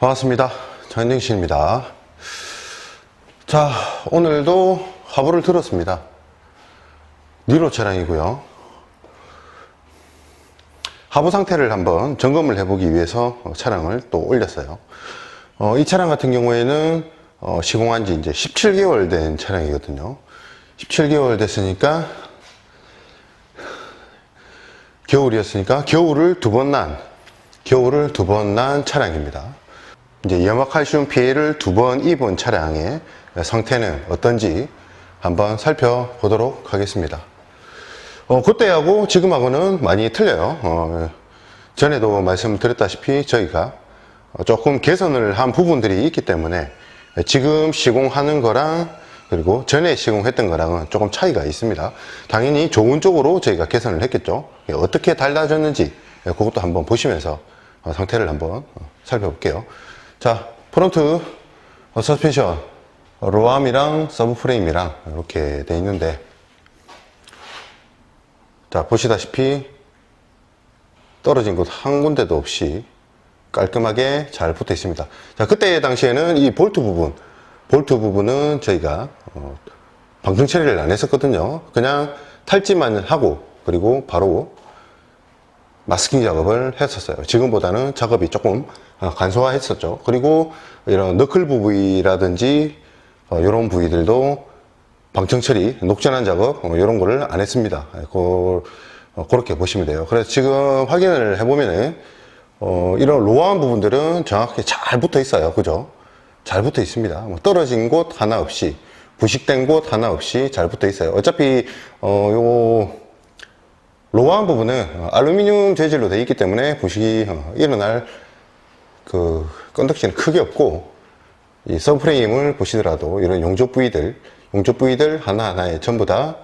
반갑습니다. 전영신입니다. 자, 오늘도 화보를 들었습니다. 니로 차량이고요. 하부 상태를 한번 점검을 해보기 위해서 어, 차량을 또 올렸어요. 어, 이 차량 같은 경우에는 어, 시공한 지 이제 17개월 된 차량이거든요. 17개월 됐으니까 겨울이었으니까 겨울을 두 번 난, 겨울을 두 번 난 차량입니다. 이제 염화칼슘 피해를 두 번 입은 차량의 상태는 어떤지 한번 살펴보도록 하겠습니다. 어, 그때하고 지금하고는 많이 틀려요. 어, 전에도 말씀드렸다시피 저희가 조금 개선을 한 부분들이 있기 때문에 지금 시공하는 거랑 그리고 전에 시공했던 거랑은 조금 차이가 있습니다. 당연히 좋은 쪽으로 저희가 개선을 했겠죠. 어떻게 달라졌는지 그것도 한번 보시면서 어, 상태를 한번 어, 살펴볼게요. 자, 프론트 어, 서스펜션 로암이랑 서브프레임이랑 이렇게 돼 있는데 자, 보시다시피 떨어진 곳 한 군데도 없이 깔끔하게 잘 붙어 있습니다. 자, 그때 당시에는 이 볼트 부분, 볼트 부분은 저희가 어, 방충 처리를 안 했었거든요. 그냥 탈지만 하고 그리고 바로 마스킹 작업을 했었어요. 지금보다는 작업이 조금 어, 간소화했었죠. 그리고 이런 너클 부위라든지 어, 이런 부위들도 방청 처리, 녹전한 작업 어, 이런 거를 안 했습니다. 그, 어, 그렇게 보시면 돼요. 그래서 지금 확인을 해보면은 어, 이런 로어한 부분들은 정확히 잘 붙어 있어요. 그죠? 잘 붙어 있습니다. 뭐 떨어진 곳 하나 없이 부식된 곳 하나 없이 잘 붙어 있어요. 어차피 어, 요 로어한 부분은 어, 알루미늄 재질로 되어 있기 때문에 부식이 어, 일어날 그 건덕지는 크게 없고 이 서프레임을 보시더라도 이런 용접 부위들 용접 부위들 하나하나에 전부 다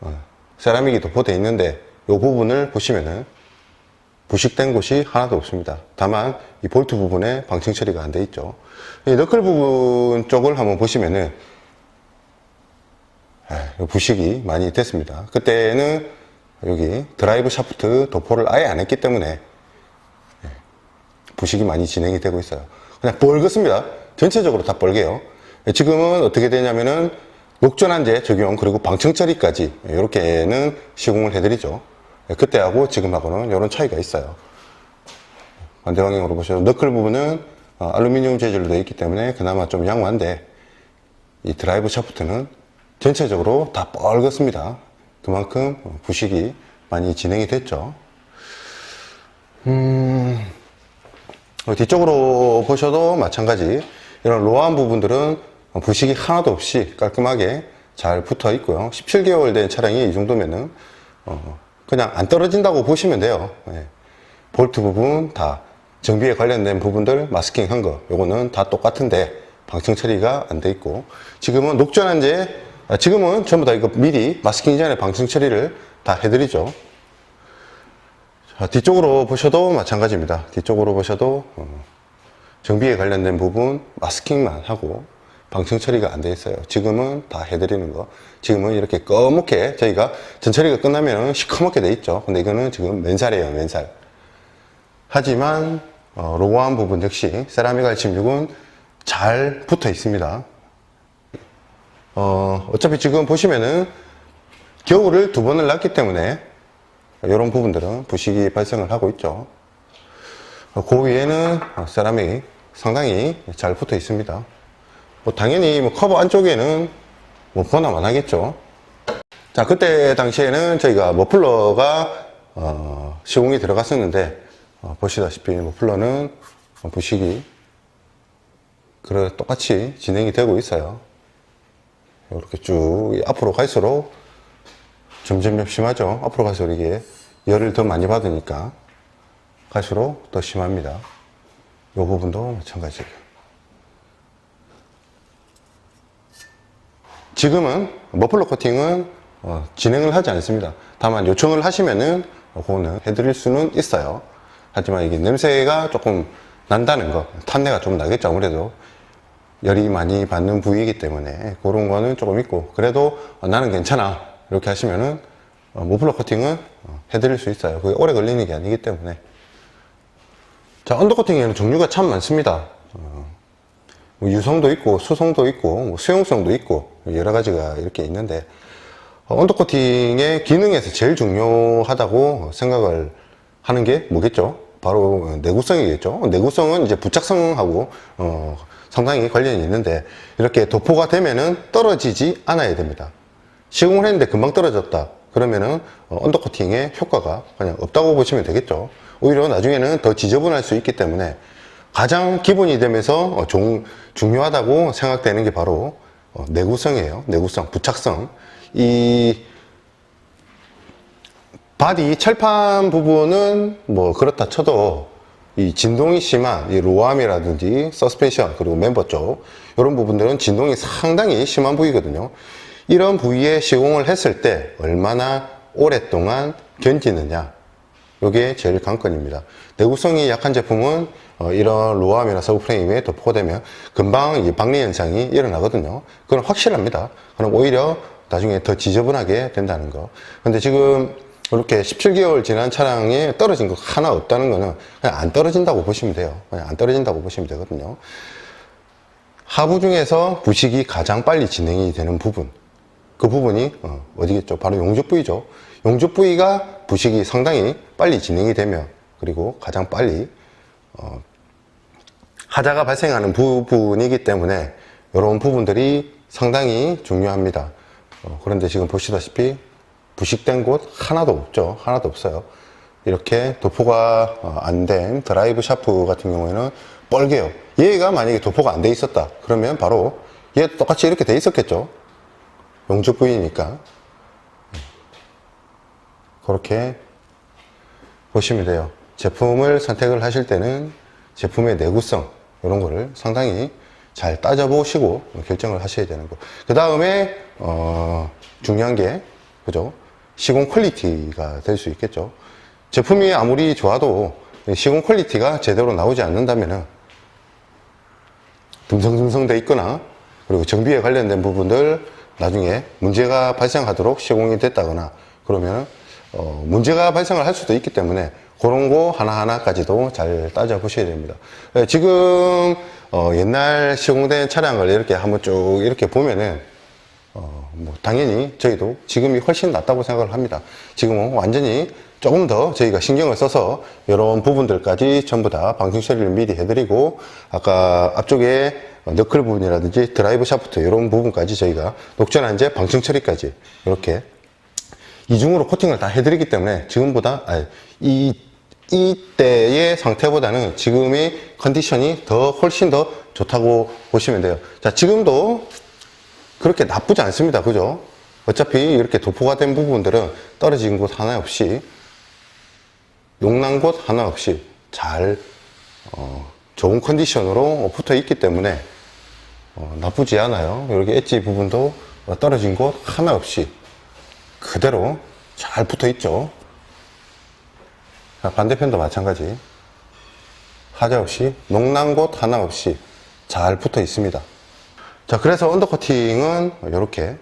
어, 세라믹이 도포되어 있는데 이 부분을 보시면은 부식된 곳이 하나도 없습니다. 다만 이 볼트 부분에 방층 처리가 안 돼 있죠. 이 너클 부분 쪽을 한번 보시면은 에, 부식이 많이 됐습니다. 그때는 여기 드라이브 샤프트 도포를 아예 안 했기 때문에 예, 부식이 많이 진행이 되고 있어요. 그냥 뻘겋습니다. 전체적으로 다. 예, 지금은 어떻게 되냐면은 녹전환제 적용 그리고 방청 처리까지 이렇게는 시공을 해드리죠. 예, 그때하고 지금하고는 이런 차이가 있어요. 반대 방향으로 보셔도 너클 부분은 어, 알루미늄 재질로 되어 있기 때문에 그나마 좀 양호한데 이 드라이브 샤프트는 전체적으로 다 뻘겋습니다. 그만큼 부식이 많이 진행이 됐죠. 음, 어, 뒤쪽으로 보셔도 마찬가지 이런 로한 부분들은 부식이 하나도 없이 깔끔하게 잘 붙어 있고요. 17개월 된 차량이 이 정도면은 어, 그냥 안 떨어진다고 보시면 돼요. 예. 볼트 부분 다 정비에 관련된 부분들 마스킹 한 거, 요거는 다 똑같은데 방청 처리가 안 돼 있고 지금은 녹전환제 아, 지금은 전부 다 이거 미리 마스킹 전에 방청 처리를 다 해드리죠. 자, 뒤쪽으로 보셔도 마찬가지입니다. 뒤쪽으로 보셔도 어, 정비에 관련된 부분 마스킹만 하고 방청 처리가 안 돼 있어요. 지금은 다 해드리는 거. 지금은 이렇게 검게 저희가 전처리가 끝나면 시커멓게 돼 있죠. 근데 이거는 지금 맨살이에요, 맨살. 하지만 어, 로고한 부분 역시 세라믹 R16은 잘 붙어 있습니다. 어, 어차피 지금 보시면은 겨울을 두 번을 났기 때문에 이런 부분들은 부식이 발생을 하고 있죠. 어, 그 위에는 세라믹 상당히 잘 붙어 있습니다. 뭐 당연히 뭐 커버 안쪽에는 뭐 보나만 하겠죠. 자, 그때 당시에는 저희가 머플러가 어, 시공이 들어갔었는데 어, 보시다시피 머플러는 부식이 그래 똑같이 진행이 되고 있어요. 이렇게 쭉 앞으로 갈수록 점점 심하죠. 앞으로 갈수록 이게 열을 더 많이 받으니까 갈수록 더 심합니다. 이 부분도 마찬가지예요. 지금은 머플러 코팅은 어, 진행을 하지 않습니다. 다만 요청을 하시면은 그거는 해드릴 수는 있어요. 하지만 이게 냄새가 조금 난다는 거, 탄내가 좀 나겠죠. 아무래도 열이 많이 받는 부위이기 때문에 그런 거는 조금 있고 그래도 어, 나는 괜찮아 이렇게 하시면은 어, 모플러 커팅은 어, 해드릴 수 있어요. 그게 오래 걸리는 게 아니기 때문에 자, 언더 코팅에는 종류가 참 많습니다. 어, 뭐 유성도 있고, 수성도 있고, 뭐 수용성도 있고, 여러 가지가 이렇게 있는데, 어, 언더 코팅의 기능에서 제일 중요하다고 생각을 하는 게 뭐겠죠? 바로 내구성이겠죠. 내구성은 이제 부착성하고 어, 상당히 관련이 있는데 이렇게 도포가 되면은 떨어지지 않아야 됩니다. 시공을 했는데 금방 떨어졌다. 그러면은 어, 언더코팅의 효과가 그냥 없다고 보시면 되겠죠. 오히려 나중에는 더 지저분할 수 있기 때문에 가장 기본이 되면서 어, 종- 중요하다고 생각되는 게 바로 어, 내구성이에요. 내구성, 부착성. 이 바디 철판 부분은 뭐 그렇다 쳐도 이 진동이 심한 이 로암이라든지 서스펜션 그리고 멤버 쪽 이런 부분들은 진동이 상당히 심한 부위거든요. 이런 부위에 시공을 했을 때 얼마나 오랫동안 견디느냐 이게 제일 관건입니다. 내구성이 약한 제품은 어, 이런 로암이나 서브프레임에 도포가 되면 금방 이 박리 현상이 일어나거든요. 그건 확실합니다. 그럼 오히려 나중에 더 지저분하게 된다는 거. 근데 지금 이렇게 17개월 지난 차량에 떨어진 거 하나 없다는 거는 그냥 안 떨어진다고 보시면 돼요. 그냥 안 떨어진다고 보시면 되거든요. 하부 중에서 부식이 가장 빨리 진행이 되는 부분. 그 부분이 어, 어디겠죠? 바로 용접 부위죠. 용접 부위가 부식이 상당히 빨리 진행이 되면 그리고 가장 빨리 어, 하자가 발생하는 부분이기 때문에 이런 부분들이 상당히 중요합니다. 어, 그런데 지금 보시다시피 부식된 곳 하나도 없죠. 하나도 없어요. 이렇게 도포가 어, 안된 드라이브 샤프 같은 경우에는 뻘개요. 얘가 만약에 도포가 안 돼 있었다. 그러면 바로 얘 똑같이 이렇게 돼 있었겠죠. 용접 부위니까. 그렇게 보시면 돼요. 제품을 선택을 하실 때는 제품의 내구성, 이런 거를 상당히 잘 따져보시고 결정을 하셔야 되는 거. 그 다음에, 어, 중요한 게, 그죠? 시공 퀄리티가 될 수 있겠죠. 제품이 아무리 좋아도 시공 퀄리티가 제대로 나오지 않는다면은 듬성듬성 돼 있거나 그리고 정비에 관련된 부분들 나중에 문제가 발생하도록 시공이 됐다거나 그러면 어, 문제가 발생을 할 수도 있기 때문에 그런 거 하나하나까지도 잘 따져보셔야 됩니다. 예, 지금 어, 옛날 시공된 차량을 이렇게 한번 쭉 이렇게 보면은 어, 뭐 당연히 저희도 지금이 훨씬 낫다고 생각을 합니다. 지금은 완전히 조금 더 저희가 신경을 써서 이런 부분들까지 전부 다 방충 처리를 미리 해드리고 아까 앞쪽에 너클 부분이라든지 드라이브 샤프트 이런 부분까지 저희가 녹전환제 방충 처리까지 이렇게 이중으로 코팅을 다 해드리기 때문에 지금보다 아니, 이 이때의 상태보다는 지금의 컨디션이 더 훨씬 더 좋다고 보시면 돼요. 자 지금도 그렇게 나쁘지 않습니다. 그죠? 어차피 이렇게 도포가 된 부분들은 떨어진 곳 하나 없이 용난 곳 하나 없이 잘 어, 좋은 컨디션으로 붙어 있기 때문에 어, 나쁘지 않아요. 이렇게 엣지 부분도 떨어진 곳 하나 없이 그대로 잘 붙어 있죠. 자, 반대편도 마찬가지. 하자 없이 농난 곳 하나 없이 잘 붙어 있습니다. 자, 그래서 언더커팅은 이렇게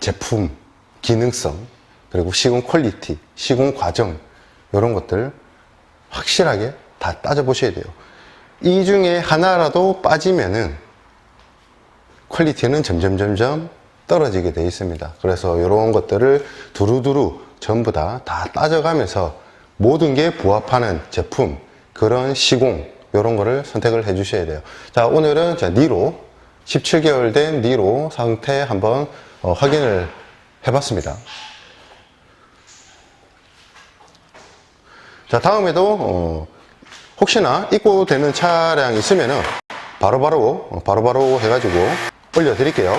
제품, 기능성, 그리고 시공 퀄리티, 시공 과정, 이런 것들 확실하게 다 따져보셔야 돼요. 이 중에 하나라도 빠지면은 퀄리티는 점점 점점 떨어지게 돼 있습니다. 그래서 이런 것들을 두루두루 전부 다, 다 따져가면서 모든 게 부합하는 제품, 그런 시공, 이런 거를 선택을 해 주셔야 돼요. 자, 오늘은 자, 니로, 17개월 된 니로 상태 한번 어, 확인을 해봤습니다. 자, 다음에도, 어, 혹시나 입고 되는 차량 있으면은 바로바로, 어, 바로바로 해가지고 올려 드릴게요.